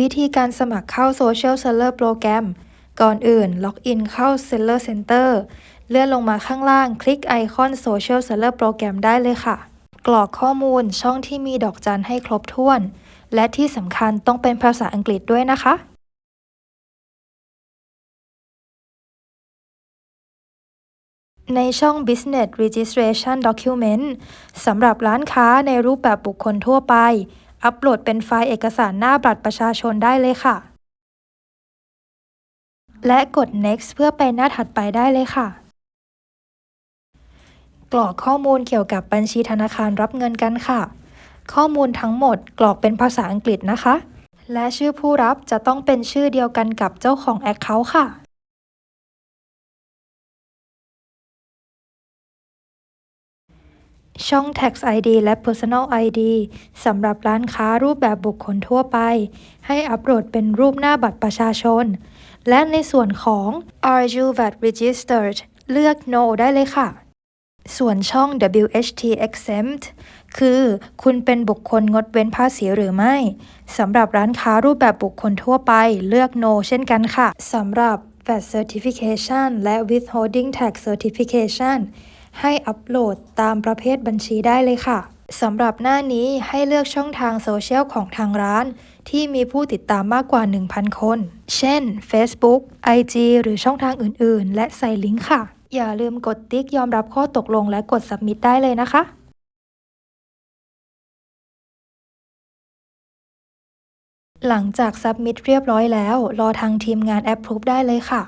วิธีการสมัครเข้า Social Seller โปรแกรมก่อนอื่น ล็อกอินเข้า Seller Center เลื่อนลงมาข้างล่าง คลิกไอคอน Social Seller โปรแกรมได้เลยค่ะ กรอกข้อมูลช่องที่มีดอกจันให้ครบถ้วน และที่สำคัญต้องเป็นภาษาอังกฤษด้วยนะคะ ในช่อง Business Registration Document สำหรับร้านค้าในรูปแบบบุคคลทั่วไป อัปโหลดเป็นไฟล์เอกสารหน้าบัตรประชาชนได้เลยค่ะ และกด next เพื่อไปหน้าถัดไปได้เลยค่ะ กรอกข้อมูลเกี่ยวกับบัญชีธนาคารรับเงินกันค่ะ ข้อมูลทั้งหมดกรอกเป็นภาษาอังกฤษนะคะ และชื่อผู้รับจะต้องเป็นชื่อเดียวกันกับเจ้าของ Account ค่ะ ช่อง Tax ID และ Personal ID สำหรับร้านค้ารูปแบบบุคคลทั่วไป ให้อัปโหลดเป็นรูปหน้าบัตรประชาชน และในส่วนของ Are you VAT registered เลือก No ได้เลยค่ะ ส่วนช่อง WHT exempt คือคุณเป็นบุคคลงดเว้นภาษีหรือไม่ สำหรับร้านค้ารูปแบบบุคคลทั่วไป เลือก No เช่นกันค่ะ สำหรับ VAT certification และ withholding tax certification ให้อัปโหลดตามประเภทบัญชีได้เลยค่ะสำหรับหน้านี้ให้เลือกช่องทางโซเชียลของทางร้าน ที่มีผู้ติดตามมากกว่า 1,000 คน เช่น Facebook IG หรือช่องทางอื่น ๆ และใส่ลิงก์ค่ะ อย่าลืมกดติ๊กยอมรับข้อตกลงและกด submit ได้เลยนะคะหลังจาก submit เรียบร้อยแล้ว รอทางทีมงาน approve ได้เลยค่ะ